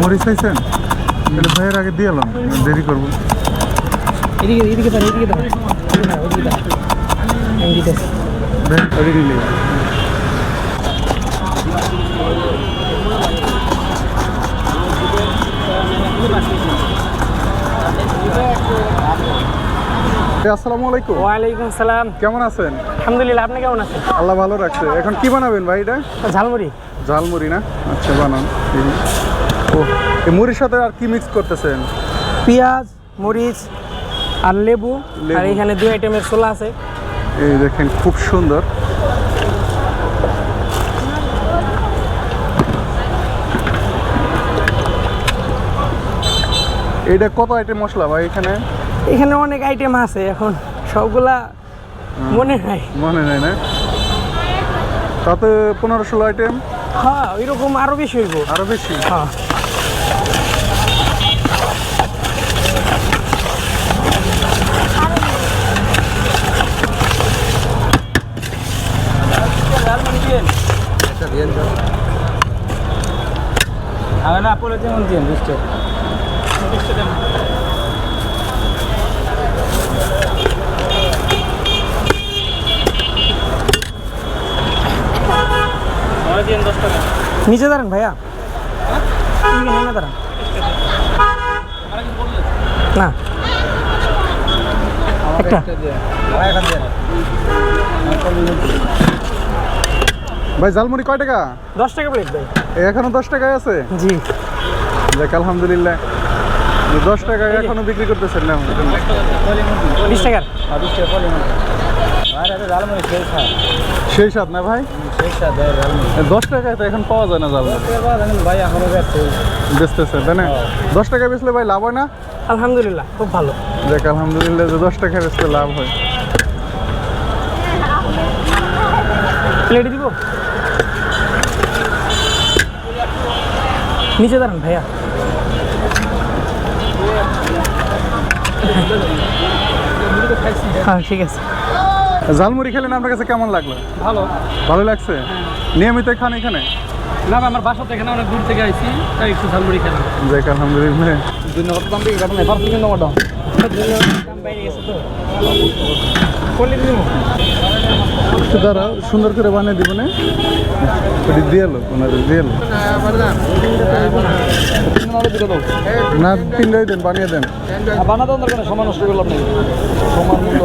মরিচ চাইছেন তাহলে ভাইয়ের আগে দিয়ে এলাম দেরি করব। এদিকে এদিকে এদিকে দাঁড়া এদিকে ওদিকে ভাই ওদিকে আসসালামু আলাইকুম। ওয়ালাইকুম আসসালাম কেমন আছেন? আলহামদুলিল্লাহ আপনি কেমন আছেন? আল্লাহ ভালো রাখছে। এখন কি বানাবেন ভাই এটা? ঝালমুড়ি। ঝালমুড়ি না? আচ্ছা বানান। ও এই মুড়ির সাথে আর কি মিক্স করতেছেন? পেঁয়াজ মরিচ আর লেবু। আর এখানে দুই আইটেমের ছোলা আছে। এই দেখেন খুব সুন্দর। এটা কত আইটেম মশলা ভাই এখানে? এখানে অনেক আইটেম আছে এখন সবগুলা মনে নাই। মনে নেই না? তাতে পনেরো ষোলো আইটেম হ্যাঁ ওইরকম আরও বেশি হইব। আরও বেশি? হ্যাঁ। না পরে যেমন দিন বুঝতে নিচে দাঁড়ান ভাইয়া। এদিকে দাঁড়ান না। একটা। ভাই ঝালমুড়ি কয় টাকা? দশ টাকা প্লেট ভাই। এখনও দশ টাকায় আছে? জি। দেখ আলহামদুলিল্লাহ। দশ টাকায় এখনও বিক্রি করতেছেন না? বিশ টাকার। সেই স্বাদ না ভাই? দশ টাকায় তো এখন পাওয়া যায় না জাল ভাই এখনও বেচতেছে তাই না? দশ টাকা বেচলে ভাই লাভ হয় না? আলহামদুলিল্লাহ খুব ভালো। দেখ আলহামদুলিল্লাহ যে দশ টাকা বেচলে লাভ হয়। প্লেট দিব? নিচে দাঁড়ান ভাইয়া। হ্যাঁ ঠিক আছে। ঝালমুড়ি খেলেন আপনার কাছে কেমন লাগল? ভালো। ভালো লাগছে? নিয়মিত খান এখানে? না আমার বাসা থেকে অনেক দূর থেকে আইছি তাই একটু ঝালমুড়ি খেলাম। দেখ আলহামদুলিল্লাহ। দুই নম্বর দাম দিয়ে কারণ এবার তিন নম্বর দাম একটু সুন্দর করে বানিয়ে দিব না? দিয়ে এলো ওনাদের এলো না তিনটাই দেন বানিয়ে দেন। বানাতে নষ্ট করলাম সমান মূল্য